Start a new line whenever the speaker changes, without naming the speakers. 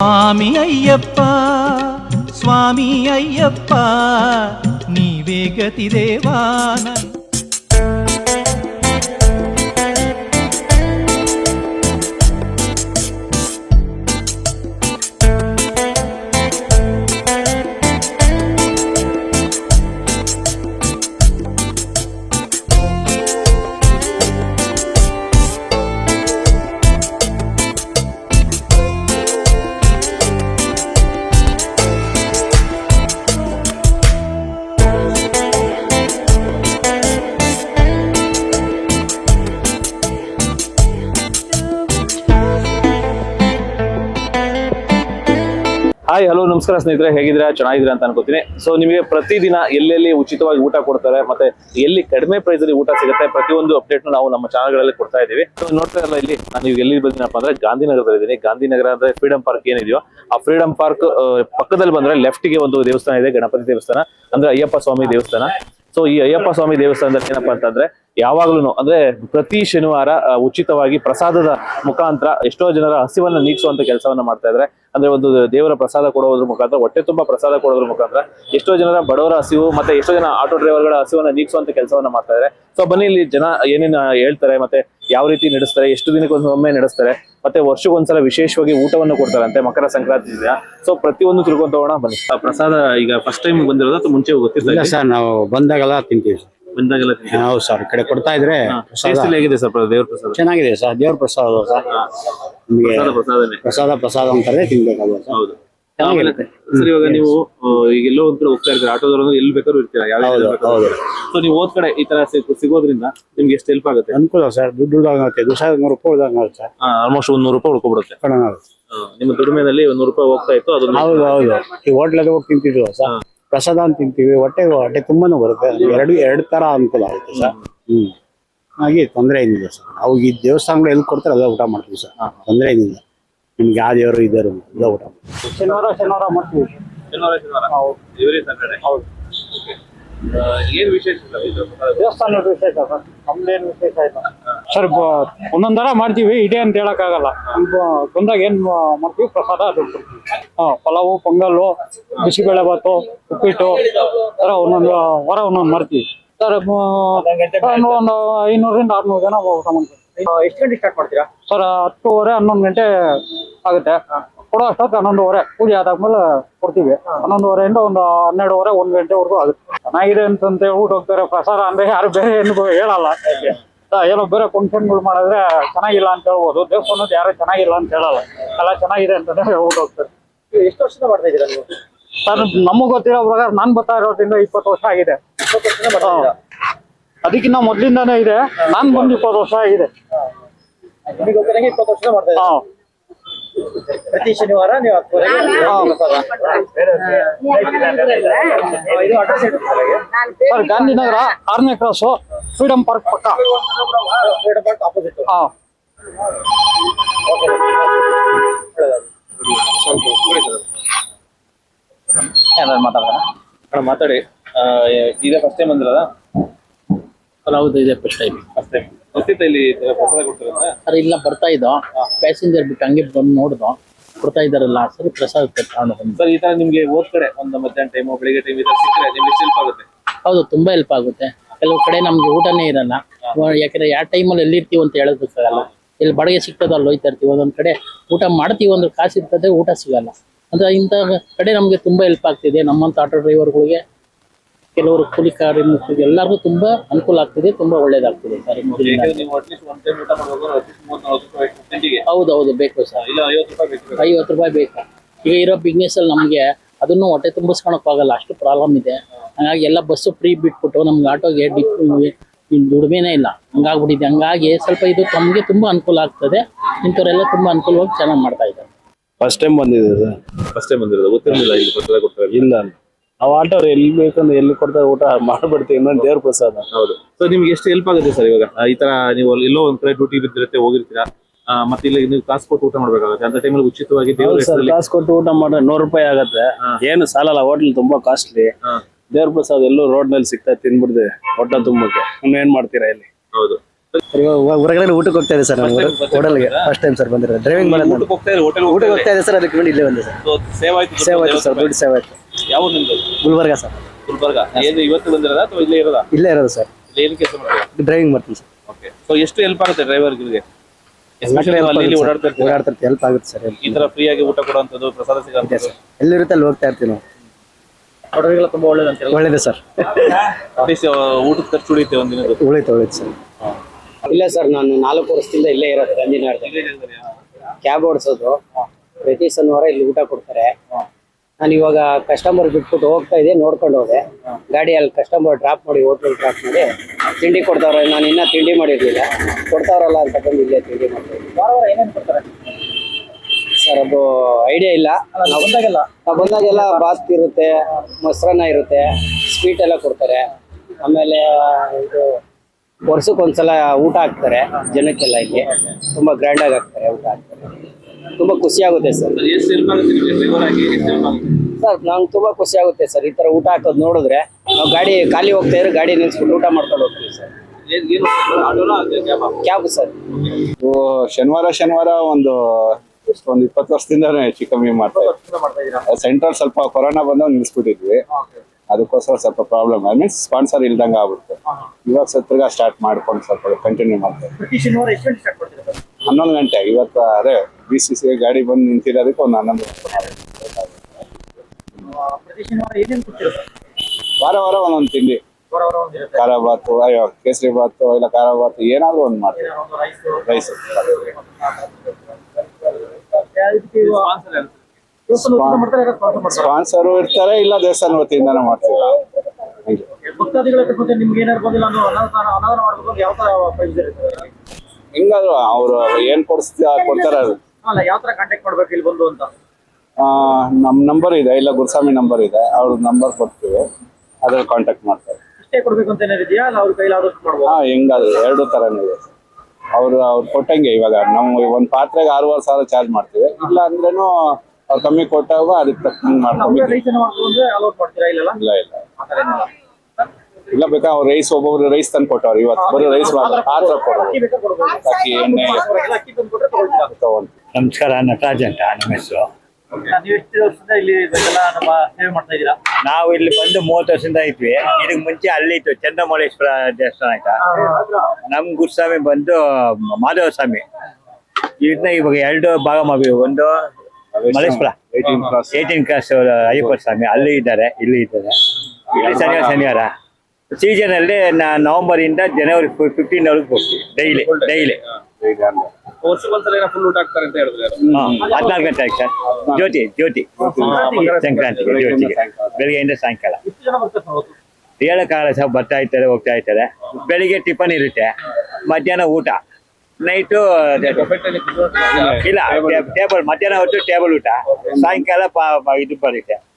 ಸ್ವಾಮಿ ಅಯ್ಯಪ್ಪ ಸ್ವಾಮಿ ಅಯ್ಯಪ್ಪ ನೀವೇ ಗತಿದೇವಾನ
hi, hello, ನಮಸ್ಕಾರ ಸ್ನೇಹಿತರೆ, ಹೇಗಿದ್ದೀರಾ? ಚೆನ್ನಾಗಿದ್ದೀರಾ ಅಂತ ಅನ್ಕೋತೀನಿ. ಸೊ ನಿಮಗೆ ಪ್ರತಿದಿನ ಎಲ್ಲೆಲ್ಲಿ ಉಚಿತವಾಗಿ ಊಟ ಕೊಡ್ತಾರೆ ಮತ್ತೆ ಎಲ್ಲಿ ಕಡಿಮೆ ಪ್ರೈಸ್ ಅಲ್ಲಿ ಊಟ ಸಿಗುತ್ತೆ ಪ್ರತಿಯೊಂದು ಅಪ್ಡೇಟ್ ನಾವು ನಮ್ಮ ಚಾನಲ್ಗಳಲ್ಲಿ ಕೊಡ್ತಾ ಇದೀವಿ ಸೊ ನೋಡ್ತಾ ಇರಲ್ಲ ಇಲ್ಲಿ, ನಾನು ಎಲ್ಲಿ ಬಂದಿನಪ್ಪ ಅಂದ್ರೆ ಗಾಂಧಿನಗರದಲ್ಲಿ ಇದ್ದೀನಿ ಗಾಂಧಿನಗರ ಅಂದ್ರೆ ಫ್ರೀಡಂ ಪಾರ್ಕ್ ಏನಿದೆಯೋ, ಆ ಫ್ರೀಡಂ ಪಾರ್ಕ್ ಪಕ್ಕದಲ್ಲಿ ಬಂದ್ರೆ ಲೆಫ್ಟ್ಗೆ ಒಂದು ದೇವಸ್ಥಾನ ಇದೆ, ಗಣಪತಿ ದೇವಸ್ಥಾನ, ಅಂದ್ರೆ ಅಯ್ಯಪ್ಪ ಸ್ವಾಮಿ ದೇವಸ್ಥಾನ. ಸೊ ಈ ಅಯ್ಯಪ್ಪ ಸ್ವಾಮಿ ದೇವಸ್ಥಾನದಲ್ಲಿ ಏನಪ್ಪಾ ಅಂತಂದ್ರೆ ಯಾವಾಗ್ಲೂ ಅಂದ್ರೆ ಪ್ರತಿ ಶನಿವಾರ ಉಚಿತವಾಗಿ ಪ್ರಸಾದದ ಮುಖಾಂತರ ಎಷ್ಟೋ ಜನರ ಹಸಿವನ್ನ ನೀಗಿಸುವಂತ ಕೆಲಸವನ್ನ ಮಾಡ್ತಾ ಇದ್ದಾರೆ ಅಂದ್ರೆ ಒಂದು ದೇವರ ಪ್ರಸಾದ ಕೊಡೋದ್ರ ಮುಖಾಂತರ ಹೊಟ್ಟೆ ತುಂಬಾ ಪ್ರಸಾದ ಕೊಡೋದ್ರ ಮುಖಾಂತರ ಎಷ್ಟೋ ಜನರ ಬಡವರ ಹಸಿವು ಮತ್ತೆ ಎಷ್ಟೋ ಜನ ಆಟೋ ಡ್ರೈವರ್ಗಳ ಹಸಿವನ್ನ ನೀಗಿಸುವಂತ ಕೆಲಸವನ್ನ ಮಾಡ್ತಾ ಇದ್ದಾರೆ ಸೊ ಬನ್ನಿ ಇಲ್ಲಿ ಜನ ಏನೇನ ಹೇಳ್ತಾರೆ ಮತ್ತೆ ಯಾವ ರೀತಿ ನಡೆಸ್ತಾರೆ ಎಷ್ಟು ದಿನಕ್ಕೊಂದೊಮ್ಮೆ ನಡೆಸ್ತಾರೆ ಮತ್ತೆ ವರ್ಷಕ್ಕೊಂದ್ಸಲ ವಿಶೇಷವಾಗಿ ಊಟವನ್ನು ಕೊಡ್ತಾರಂತೆ ಮಕರ ಸಂಕ್ರಾಂತಿ ದಿನ. ಸೊ ಪ್ರತಿಯೊಂದು ತಿಳ್ಕೊಂತ ಹೋಗೋಣ ಬನ್ನಿ. ಪ್ರಸಾದ ಈಗ ಫಸ್ಟ್ ಟೈಮ್ ಬಂದಿರೋದು ಮುಂಚೆ
ಇಲ್ಲ
ಗೊತ್ತಿಲ್ಲ
ಸರ್ ನಾವು ಬಂದಾಗಲ್ಲ ತಿಂತೀವಿ ಹೌದು ಸರ್. ಈ ಕಡೆ ಕೊಡ್ತಾ ಇದ್ರೆ ಪ್ರಸಾದ.
ಆಗಿದೆ ಹೇಗಿದೆ ಸರ್ ದೇವ್ರ ಪ್ರಸಾದ?
ಚೆನ್ನಾಗಿದೆ ಸರ್. ದೇವ್ರ ಪ್ರಸಾದ ಸರ್ ನಿಮಗೆ
ಪ್ರಸಾದ ಪ್ರಸಾದನೆ.
ಪ್ರಸಾದ ಪ್ರಸಾದ ಅಂತಾರೆ ಸರ್.
ಹೌದು. ಸರ್ ಇವಾಗ ನೀವು ಆ, ಈಗ ಎಲ್ಲೋ ಒಂದ್ ಕಡೆ ಹೋಗ್ತಾ ಇರ್ತೀರಾ? ಆಟೋದವ್ರು ಎಲ್ಲಿ ಬೇಕಾದ್ರೂ ಇರ್ತೀರಾ? ಯಾವ
ಹೌದು, ಹೌದು.
ಸೊ ನೀವು ಹೋದ್ ಕಡೆ ಈ ತರ ಸಿಗ್- ಸಿಗೋದ್ರಿಂದ ನಿಮ್ಗೆ ಎಷ್ಟು ಹೆಲ್ಪ್ ಆಗುತ್ತೆ?
ಅನುಕೂಲ ಸರ್. ದುಡ್ಡು ಉಳ್ದಂಗಾಗುತ್ತೆ ದಿವಸ ನೂರು ರೂಪಾಯಿ ಉಳ್ದಂಗಾಗುತ್ತೆ ಸರ್.
ಆಲ್ಮೋಸ್ಟ್ ಒಂದ್ ನೂರು ರೂಪಾಯಿ ಉಳ್ಕೊಬಿಡುತ್ತೆ.
ಕಡಿಮೆಯಾಗುತ್ತೆ.
ಆ, ನಿಮ್ಮ ದುಡಿಮೆನಲ್ಲಿ ಒಂದ್ ನೂರು ರೂಪಾಯಿ ಹೋಗ್ತಾ ಇತ್ತು ಅದನ್ನ
ಹೌದು ಹೌದು. ಈ ಹೋಟ್ಲಲ್ಲಿ ಹೋಗಿ ತಿಂತಿದ್ವಿ ಸರ್. ಪ್ರಸಾದ ಅಂತ ತಿಂತೀವಿ ಹೊಟ್ಟೆ ಹೊಟ್ಟೆ ತುಂಬಾನು ಬರುತ್ತೆ. ಎರಡು ಎರಡು ತರ ಅನುಕೂಲ ಆಗುತ್ತೆ ಸರ್. ಹ್ಮ್. ಹಾಗೆ ತೊಂದರೆ ಏನಿಲ್ಲ ಸರ್. ಅವಾಗ ಈ ದೇವಸ್ಥಾನಗಳು ಎಲ್ಲಿ ಕೊಡ್ತಾರೆ ಅದೇ ಊಟ ಮಾಡ್ತೀವಿ ಸರ್. ತೊಂದರೆ ಏನಿಲ್ಲ. ನಿಮ್ಗೆ ಯಾವ ದೇವರು ಇದ್ದಾರೆ ಎಲ್ಲ ಊಟ ಮಾಡ್ತೀವಿ. ಶನಿವಾರ ಶನಿವಾರ ಮಾಡ್ತೀವಿ.
ಶನಿವಾರ ಶನಿವಾರ. ಹೌದು. ಏನ್ ವಿಶೇಷ
ದೇವಸ್ಥಾನ ವಿಶೇಷ ಸರ್. ನಮ್ದೇನು ವಿಶೇಷ ಇಲ್ಲ. ಸರ್ ಒಂದೊಂದರ ಮಾಡ್ತೀವಿ ಇದೇ ಅಂತ ಹೇಳಕ್ಕಾಗಲ್ಲ. ಬಂದಾಗ ಏನ್ ಮಾಡ್ತೀವಿ ಪ್ರಸಾದ ಅದು ಪಲಾವು ಪೊಂಗಲ್ಲು ಬಿಸಿಬೇಳೆ ಭಾತು ಉಪ್ಪಿಟ್ಟು ಸರ್ ಒಂದೊಂದು ವಾರ ಒಂದೊಂದು ಮಾಡ್ತೀವಿ. ಸರ್ ಒಂದು ಐನೂರಿಂದ ಆರ್ನೂರು ಜನ ಊಟ ಮಾಡ್ತೀವಿ
ಎಷ್ಟು ಗಂಟೆ ಸ್ಟಾರ್ಟ್ ಮಾಡ್ತೀರಾ?
ಸರ್ ಹತ್ತುವರೆ ಹನ್ನೊಂದು ಗಂಟೆ ಆಗುತ್ತೆ. ಕೊಡೋ ಅಷ್ಟೊತ್ತು ಹನ್ನೊಂದುವರೆ ಪೂಜೆ ಆದಾದ್ಮೇಲೆ ಕೊಡ್ತೀವಿ. ಹನ್ನೊಂದುವರೆಯಿಂದ ಒಂದು ಹನ್ನೆರಡುವರೆ ಒಂದು ಗಂಟೆವರೆಗೂ ಆಗುತ್ತೆ. ಚೆನ್ನಾಗಿದೆ ಅಂತಂತ ಹೇಳ್ಬಿಟ್ಟು ಹೋಗ್ತಾರೆ ಪ್ರಸಾದ ಅಂದ್ರೆ ಯಾರು ಬೇರೆ ಏನು ಹೇಳಲ್ಲ. ಏನೋ ಬೇರೆ ಫಂಕ್ಷನ್ಗಳು ಮಾಡಿದ್ರೆ ಚೆನ್ನಾಗಿಲ್ಲ ಅಂತ ಹೇಳ್ಬೋದು. ದೇವಸ್ಥಾನದ ಯಾರು ಚೆನ್ನಾಗಿಲ್ಲ ಅಂತ ಹೇಳಲ್ಲ. ಎಲ್ಲ ಚೆನ್ನಾಗಿದೆ ಅಂತಾನೆ ಹೇಳ್ಬಿಟ್ಟು ಹೋಗ್ತಾರೆ
ಎಷ್ಟು ವರ್ಷದ ಮಾಡ್ತಾ ಇದ್ದೀರಾ ನೀವು?
ಸರ್ ನಮಗೆ ಗೊತ್ತಿರೋ ಪ್ರಕಾರ ನಾನು ಬರ್ತಾ ಇರೋದ್ರಿಂದ ಇಪ್ಪತ್ತು ವರ್ಷ ಆಗಿದೆ. ಅದಕ್ಕಿಂತ ಮೊದ್ಲಿಂದಾನೆ ಇದೆ. ನಾನು ಬಂದು ಇಪ್ಪತ್ತು ವರ್ಷ ಆಗಿದೆ.
ನಿಮಗೆ ಗೊತ್ತಿರಂಗೆ ಇಪ್ಪತ್ತು ವರ್ಷದಿಂದ ಮಾಡ್ತಾ ಇದ್ದೀರಾ? ಪ್ರತಿ ಶನಿವಾರ ನೀವು ಹತ್ತುವರೆಗೆ ಪ್ರಸಾದ. ಆ, ಇದು ಅಡ್ರೆಸ್ ಹೇಳಿ
ಸರ್ ಗಾಂಧಿನಗರ ಆರನೇ ಕ್ರಾಸು ಫ್ರೀಡಮ್ ಪಾರ್ಕ್ ಪಕ್ಕ.
ಆಪೋಸಿಟ್
ಹಾ.
ಅಣ್ಣ, ಮಾತಾಡಿ. ಆ, ಇದೇ ಫಸ್ಟ್ ಟೈಮ್ ಅಂದ್ರಲ್ಲ
ಹೌದು ಇದೆ ಫಸ್ಟ್ ಟೈಮ್
ಫಸ್ಟ್ ಟೈಮ್ ಗೊತ್ತಿತ್ತ ಇಲ್ಲಿ ಪ್ರಸಾದ ಕೊಡ್ತಾರಂತ
ಸರ್ ಇಲ್ಲ ಬರ್ತಾ ಇದ್ದೋ. ಪ್ಯಾಸೆಂಜರ್ ಬಿಟ್ಟು ಹಂಗೆ ಬಂದು ನೋಡ್ದೋ. ಕೊಡ್ತಾ ಇದಾರಲ್ಲ ಸರಿ ಪ್ರಸಾದ ತಗೊಂಡು ಬಂದು.
ಸರ್ ಈ ತರ ನಿಮ್ಗೆ ಹೋದ್ ಕಡೆ ಒಂದು ಮಧ್ಯಾಹ್ನ ಟೈಮ್ ಬೆಳಿಗ್ಗೆ ಟೈಮ್ ಈ ತರ ಸಿಕ್ಕರೆ ನಿಮ್ಗೆ ಹೆಲ್ಪ್ ಆಗುತ್ತೆ.
ಹೌದು ತುಂಬಾ ಹೆಲ್ಪ್ ಆಗುತ್ತೆ. ಕೆಲವು ಕಡೆ ನಮ್ಗೆ ಊಟನೇ ಇರಲ್ಲ. ಯಾಕಂದ್ರೆ ಯಾವ ಟೈಮಲ್ಲಿ ಎಲ್ಲಿರ್ತೀವಿ ಅಂತ ಹೇಳೋದಕ್ಕಾಗಲ್ಲ ಇಲ್ಲಿ ಬಡಗೆ ಸಿಗ್ತದಲ್ಲ ಹೋಯ್ತಾ ಇರ್ತೀವಿ. ಒಂದೊಂದು ಕಡೆ ಊಟ ಮಾಡ್ತೀವಿ ಅಂದ್ರೆ ಕಾಸು ಇರ್ತದೆ ಊಟ ಸಿಗಲ್ಲ. ಅಂದ್ರೆ ಇಂಥ ಕಡೆ ನಮ್ಗೆ ತುಂಬಾ ಹೆಲ್ಪ್ ಆಗ್ತಿದೆ. ನಮ್ಮಂತ ಆಟೋ ಡ್ರೈವರ್ಗಳಿಗೆ ಕೆಲವರು ಕೂಲಿ ಕಾರ್ಮಿಕರಿಗೆ ಎಲ್ಲರಿಗೂ ತುಂಬಾ ಅನುಕೂಲ ಆಗ್ತಿದೆ ತುಂಬಾ ಒಳ್ಳೇದಾಗ್ತಿದೆ ಸರ್
ನೀವು ಅಟ್ಲೀಸ್ಟ್ ಒಂದ್ ಟೈಮ್ ಊಟ ಮಾಡ್ಬೇಕು ಅಟ್ಲೀಸ್ಟ್ ಮೂವತ್ತು ನಲ್ವತ್ತು ರೂಪಾಯಿ
ಹೌದು ಹೌದು ಬೇಕು ಸರ್.
ಇಲ್ಲ ಐವತ್ತು ರೂಪಾಯಿ ಬೇಕು
ಐವತ್ತು ರೂಪಾಯಿ ಬೇಕು. ಈಗ ಇರೋ ಬಿಸ್ನೆಸ್ ಅಲ್ಲಿ ನಮಗೆ ಅದನ್ನು ಹೊಟ್ಟೆ ತುಂಬಿಸ್ಕೊಳಕ್ ಆಗಲ್ಲ ಅಷ್ಟು ಪ್ರಾಬ್ಲಮ್ ಇದೆ. ಹಂಗಾಗಿ ಎಲ್ಲ ಬಸ್ಸು ಫ್ರೀ ಬಿಟ್ಬಿಟ್ಟು ನಮ್ಗೆ ಆಟೋಗೆ ಡಿಪ್ ದುಡಿಮೆನೇ ಇಲ್ಲ. ಹಂಗಾಗ್ಬಿಟ್ಟಿದೆ. ಹಂಗಾಗಿ ಸ್ವಲ್ಪ ಇದು ತಮಗೆ ತುಂಬಾ ಅನುಕೂಲ ಆಗ್ತದೆ. ಇಂಥವ್ರೆಲ್ಲ ತುಂಬಾ ಅನುಕೂಲವಾಗಿ ಚೆನ್ನಾಗಿ ಮಾಡ್ತಾ ಇದ್ದಾರೆ.
ಫಸ್ಟ್ ಟೈಮ್ ಬಂದಿದೆ ಸರ್
ಫಸ್ಟ್ ಟೈಮ್ ಬಂದಿರೋದು. ಗೊತ್ತಿರಲಿಲ್ಲ ಇಲ್ಲಿ ಕೊಟ್ಟರೆ ಕೊಡ್ತಾರೆ.
ಇಲ್ಲ. ನಾವು ಆಟೋ ಎಲ್ಲಿ ಬೇಕಂದ್ರೆ ಎಲ್ಲಿ ಕೊಡ್ತಾರೆ ಊಟ ಮಾಡ್ಬಿಡ್ತೀವಿ ಇನ್ನೊಂದು ದೇವ್ರ ಪ್ರಸಾದ.
ಹೌದು. ಸೊ ನಿಮ್ಗೆ ಎಷ್ಟು ಹೆಲ್ಪ್ ಆಗುತ್ತೆ ಸರ್ ಇವಾಗ? ಆ, ಈ ತರ ನೀವು ಅಲ್ಲಿ ಎಲ್ಲೋ ಒಂದ್ ಕಡೆ ಡ್ಯೂಟಿ ಬಿದ್ದಿರುತ್ತೆ ಹೋಗಿರ್ತೀರಾ? ಮತ್ತೆ ಇಲ್ಲಿ ನೀವು ಕಾಸು ಕೊಟ್ಟು ಊಟ ಮಾಡ್ಬೇಕಾಗುತ್ತೆ. ಅಂತ ಟೈಮಲ್ಲಿ ಉಚಿತವಾಗಿ ದೇವ್ರ
ಕಾಸು ಕೊಟ್ಟು ಊಟ ಮಾಡಿದ್ರೆ ನೂರು ರೂಪಾಯಿ ಆಗತ್ತೆ. ಏನು ಸಾಲಲ್ಲ ಹೋಟ್ಲ್ ತುಂಬಾ ಕಾಸ್ಟ್ಲಿ. ದೇವ್ರ ಪ್ರಸಾದ್ ಎಲ್ಲೂ ರೋಡ್ನಲ್ಲಿ ಸಿಗ್ತಾ ತಿನ್ಬಿಡ್ದೆ ಹೊಟ್ಟೆ ತುಂಬಕ್ಕೆ. ಏನ್ ಮಾಡ್ತೀರಾ ಇಲ್ಲಿ?
ಹೌದು.
ಹೊರಗಡೆ ಊಟಕ್ಕೆ ಹೋಗ್ತಾ ಇದೆ ಸರ್ ನಮ್ಗೆ
First time,
ಹೋಟೆಲ್ಗೆ ಫಸ್ಟ್ ಟೈಮ್ ಸರ್ ಬಂದಿರೋದು. ಡ್ರೈವಿಂಗ್ ಮಾಡೋದು
ಊಟಕ್ಕೆ ಹೋಗ್ತಾ ಇದ್ರೆ ಹೋಟೆಲ್
ಊಟಕ್ಕೆ ಹೋಗ್ತಾ ಇದೆ ಸರ್ ಅದಕ್ಕೆ ಬಂದು ಇಲ್ಲೇ ಬಂದೆ ಸರ್.
ಸೇವ್ ಆಯ್ತು
ಸೇವ್ ಆಯ್ತು ಸರ್ ದುಡ್ಡು ಸೇವ್ ಆಯ್ತು.
ಯಾವ ನಿಮ್ದು?
ಗುಲ್ಬರ್ಗ ಸರ್.
ಗುಲ್ಬರ್ಗ. ಏನು ಇವತ್ತು ಬಂದಿರೋದಾ ಅಥವಾ ಇಲ್ಲೇ ಇರೋದಾ?
ಇಲ್ಲೇ ಇರೋದು ಸರ್.
ಇಲ್ಲಿ ಏನು ಕೆಲಸ ಮಾಡ್ತೀರಾ?
ಡ್ರೈವಿಂಗ್ ಮಾಡ್ತೀನಿ ಸರ್.
ಓಕೆ ಸೊ ಎಷ್ಟು ಹೆಲ್ಪ್ ಆಗುತ್ತೆ ಡ್ರೈವರ್ಗಳಿಗೆ
ಎಲ್ಲ ಕಡೆ
ಅಲ್ಲಿ ಇಲ್ಲಿ ಓಡಾಡ್ತಾ ಇರ್ತೀರಾ?
ಹೆಲ್ಪ್ ಆಗುತ್ತೆ ಸರ್
ಈ ತರ ಫ್ರೀ ಆಗಿ ಊಟ ಕೊಡುವಂಥದ್ದು ಪ್ರಸಾದ ಸಿಗುತ್ತೆ
ಸರ್. ಎಲ್ಲಿರುತ್ತೆ ಅಲ್ಲಿ ಹೋಗ್ತಾ ಇರ್ತೀನಿ ನಾವು.
ಹುಡುಗರಿಗೆಲ್ಲ ತುಂಬಾ ಒಳ್ಳೇದಂತೀರಲ್ಲ
ಒಳ್ಳೇದೇ ಸರ್.
ಅಟ್ಲೀಸ್ಟ್ ಊಟದ ಖರ್ಚು ಉಳಿತೆ ಒಂದಿನ
ಉಳಿತು ಉಳಿತು ಸರ್.
ಇಲ್ಲ ಸರ್ ನಾನು ನಾಲ್ಕು ವರ್ಷದಿಂದ ಇಲ್ಲೇ ಇರೋದು ಗಂಜಿನಗರದಲ್ಲಿ ಕ್ಯಾಬ್ ಓಡಿಸೋದು. ಪ್ರತಿ ಶನಿವಾರ ಇಲ್ಲಿ ಊಟ ಕೊಡ್ತಾರೆ. ನಾನು ಇವಾಗ ಕಸ್ಟಮರ್ ಬಿಟ್ಬಿಟ್ಟು ಹೋಗ್ತಾ ಇದ್ದೆ ನೋಡ್ಕೊಂಡು ಹೋದೆ. ಗಾಡಿಯಲ್ಲಿ ಕಸ್ಟಮರ್ ಡ್ರಾಪ್ ಮಾಡಿ ಹೋಟ್ಲಲ್ಲಿ ಡ್ರಾಪ್ ಮಾಡಿ ತಿಂಡಿ ಕೊಡ್ತಾವ್ರೆ. ನಾನು ಇನ್ನೂ ತಿಂಡಿ ಮಾಡಿರಲಿಲ್ಲ. ಕೊಡ್ತಾವ್ರಲ್ಲ ಅಂತ ಬಂದು ಇಲ್ಲೇ ತಿಂಡಿ ಮಾಡ್ತೀನಿ
ವಾರ ವಾರ ಏನೇನು ಕೊಡ್ತಾರೆ
ಸರ್ ಅದು ಐಡಿಯಾ ಇಲ್ಲ.
ನಾವು ಬಂದಾಗೆಲ್ಲ.
ನಾವು ಬಂದಾಗೆಲ್ಲ ಬಾತ್ ಇರುತ್ತೆ ಮೊಸರನ್ನ ಇರುತ್ತೆ ಸ್ವೀಟ್ ಎಲ್ಲ ಕೊಡ್ತಾರೆ. ಆಮೇಲೆ ಇದು ವರ್ಷಕ್ಕೆ ಒಂದ್ಸಲ ಊಟ ಹಾಕ್ತಾರೆ ಜನಕ್ಕೆಲ್ಲ ಇಲ್ಲಿ. ತುಂಬಾ ಗ್ರ್ಯಾಂಡ್ ಆಗಿ ಹಾಕ್ತಾರೆ ಊಟ ಹಾಕ್ತಾರೆ. ತುಂಬಾ ಖುಷಿ ಆಗುತ್ತೆ ಸರ್. ಸರ್ ನಂಗೆ ತುಂಬಾ ಖುಷಿ ಆಗುತ್ತೆ ಸರ್ ಈ ತರ ಊಟ ಹಾಕೋದು ನೋಡಿದ್ರೆ. ನಾವು ಗಾಡಿ ಖಾಲಿ ಹೋಗ್ತಾ ಇದ್ರೆ ಗಾಡಿ ನಿಲ್ಸ್ಬಿಟ್ಟು ಊಟ ಮಾಡ್ಕೊಂಡು ಹೋಗ್ತೀವಿ ಸರ್.
ಕ್ಯಾಬ್?
ಸರ್.
ಶನಿವಾರ ಶನಿವಾರ ಒಂದು ಎಷ್ಟು ಒಂದು ಇಪ್ಪತ್ತು ವರ್ಷದಿಂದಾನೇ ಹೆಚ್ಚು ಕಮ್ಮಿ ಮಾಡ್ತಾ ಇದ್ದೀವಿ ಸೆಂಟ್ರಲ್ ಸ್ವಲ್ಪ ಕೊರೋನಾ ಬಂದಾಗ ನಿಲ್ಸ್ಬಿಟ್ಟಿದ್ವಿ. ಅದಕ್ಕೋಸ್ಕರ ಸ್ವಲ್ಪ ಪ್ರಾಬ್ಲಮ್ ಐ ಮೀನ್ಸ್ ಸ್ಪಾನ್ಸರ್ ಇಲ್ದಂಗ ಆಗ್ಬಿಡ್ತು. ಇವಾಗ ಸತ್ರಗ ಸ್ಟಾರ್ಟ್ ಮಾಡ್ಕೊಂಡು ಸ್ವಲ್ಪ ಕಂಟಿನ್ಯೂ ಮಾಡ್ತಾರೆ ಹನ್ನೊಂದು ಗಂಟೆ. ಇವತ್ತು ಅದೇ ಬಿ ಸಿ ಸಿ ಗಾಡಿ ಬಂದು ನಿಂತಿರೋದಕ್ಕೆ ಒಂದು ಹನ್ನೊಂದು ವಾರ ವಾರ ಒಂದೊಂದು ತಿಂಡಿ. ಖಾರ ಬಾತು ಅಯ್ಯೋ ಕೇಸರಿ ಬಾತು ಇಲ್ಲ ಖಾರ ಬಾತು ಏನಾದ್ರು ಒಂದು ಮಾಡ್ತೀವಿ.
ರೈಸು
ರೈಸ್
ಇದಕ್ಕೆ ಇವ- ದೇವಸ್ಥಾನ ವತಿಯಿಂದ ಮಾಡ್ತಾರೆ ಯಾರು ಸ್ಪಾನ್ಸರ್
ಇರ್ತಾರೆ ಇಲ್ಲ ದೇವಸ್ಥಾನ ವತಿಯಿಂದನೇ ಮಾಡ್ತೀವಿ ಹಿಂಗಾದ್ರು ಅವ್ರು ಏನ್ ಕೊಡಿಸ್ತಾ ಕೊಡ್ತಾರೆ ಅದು.
ಅಲ್ಲ ಯಾವ ತರ ಕಾಂಟ್ಯಾಕ್ಟ್ ಮಾಡ್ಬೇಕು ಇಲ್ಲಿ ಬಂದು ಅಂತ?
ಆ, ನಮ್ ನಂಬರ್ ಇದೆ ಇಲ್ಲ ಗುರುಸ್ವಾಮಿ ನಂಬರ್ ಇದೆ ಅವ್ರ ನಂಬರ್ ಕೊಡ್ತೀವಿ ಅದ್ರಲ್ಲಿ ಕಾಂಟ್ಯಾಕ್ಟ್ ಮಾಡ್ತಾರೆ. ಹೆಂಗಾದ್ರು ಎರಡು ತರನೇ ಇದೆ. ಅವ್ರು ಅವ್ರು ಕೊಟ್ಟಂಗೆ ಇವಾಗ ನಾವು ಒಂದ್ ಪಾತ್ರೆಗೆ ಆರೂವರೆ ಸಾವಿರ ಚಾರ್ಜ್ ಮಾಡ್ತೀವಿ. ಇಲ್ಲ ಅಂದ್ರೇನು ಅವ್ರು ಕಮ್ಮಿ ಕೊಟ್ಟಾಗ ಅದಕ್ಕೆ ತಕ್ಕಂಗೆ ಮಾಡ್ಕೊಂಡು
ಅಂದ್ರೆ
ಇಲ್ಲ ಇಲ್ಲ. ಇಲ್ಲ ಬೇಕಾ ಅವ್ರು ರೈಸ್ ಒಬ್ಬೊಬ್ರು ರೈಸ್ ತಂದು ಕೊಟ್ಟವ್ರು. ಇವತ್ತು ಬರೀ ರೈಸ್ ಮಾತ್ರ ಪಾತ್ರ
ಕೊಡ್ಬೋದು?
ಅಕ್ಕಿ ಎಣ್ಣೆ. ತಗೊಂಡು
ನಮಸ್ಕಾರ ನಟರಾಜ್ ಅಂತ ನಮ್ಮ ಹೆಸರು?
ನೀವು ಎಷ್ಟು ವರ್ಷದಿಂದ ಇಲ್ಲಿ ಇದೆಲ್ಲ ನಮ್ಮ ಸೇವೆ ಮಾಡ್ತಾ ಇದ್ದೀರಾ?
ನಾವು ಇಲ್ಲಿ ಬಂದು ಮೂವತ್ತು ವರ್ಷದಿಂದ ಇದ್ವಿ. ಇದಕ್ ಮುಂಚೆ ಅಲ್ಲಿ ಇತ್ತು ಚಂದ್ರಮೌಳೇಶ್ವರ ದೇವಸ್ಥಾನ ಆಯ್ತಾ? ನಮ್ ಗುರುಸ್ವಾಮಿ ಬಂದು ಮಾಧವ ಸ್ವಾಮಿ. ಇದನ್ನ ಇವಾಗ ಎರಡು ಭಾಗ ಮಾಡಿ ಒಂದು Malleshwara
eighteen class
eighteen class Ayyappa Swami. ಅಲ್ಲಿ ಇದ್ದಾರೆ ಇಲ್ಲಿ ಇದ್ದಾರೆ. ಇಲ್ಲಿ ಶನಿವಾರ ಶನಿವಾರ. ಸೀಸನ್ ಅಲ್ಲಿ ನಾ- ನವೆಂಬರ್ ಇಂದ ಜನವರಿ ಫಿಫ್ಟೀನ್ ವರೆಗೂ ಹೋಗ್ತೀವಿ ಡೈಲಿ ಡೈಲಿ
ವರ್ಷಕ್ಕೊಂದ್ಸಲ ಏನೋ ಫುಲ್ ಊಟ ಹಾಕ್ತಾರೆ ಅಂತ ಹೇಳಿದ್ರು ಯಾರೋ.
ಹದಿನಾಲ್ಕು ಗಂಟೆ ಆಯ್ತು? ಸರ್ ಜ್ಯೋತಿ ಜ್ಯೋತಿ. ಸಂಕ್ರಾಂತಿ. ಜ್ಯೋತಿಗೆ. ಬೆಳಿಗ್ಗೆಯಿಂದ ಸಾಯಂಕಾಲ.
ಏಳು
ಕಾಲ ಸಹ ಬರ್ತಾ ಇರ್ತಾರೆ ಹೋಗ್ತಾ ಇರ್ತಾರೆ. ಬೆಳಿಗ್ಗೆ ಟಿಫನ್ ಇರುತ್ತೆ. ಮಧ್ಯಾಹ್ನ ಊಟ. ನೈಟು ಇಲ್ಲ ಟೇಬಲ್ ಮಧ್ಯಾಹ್ನ ಹೊತ್ತು ಟೇಬಲ್ ಊಟ. ಸಾಯಂಕಾಲ ಇದು ಬರುತ್ತೆ.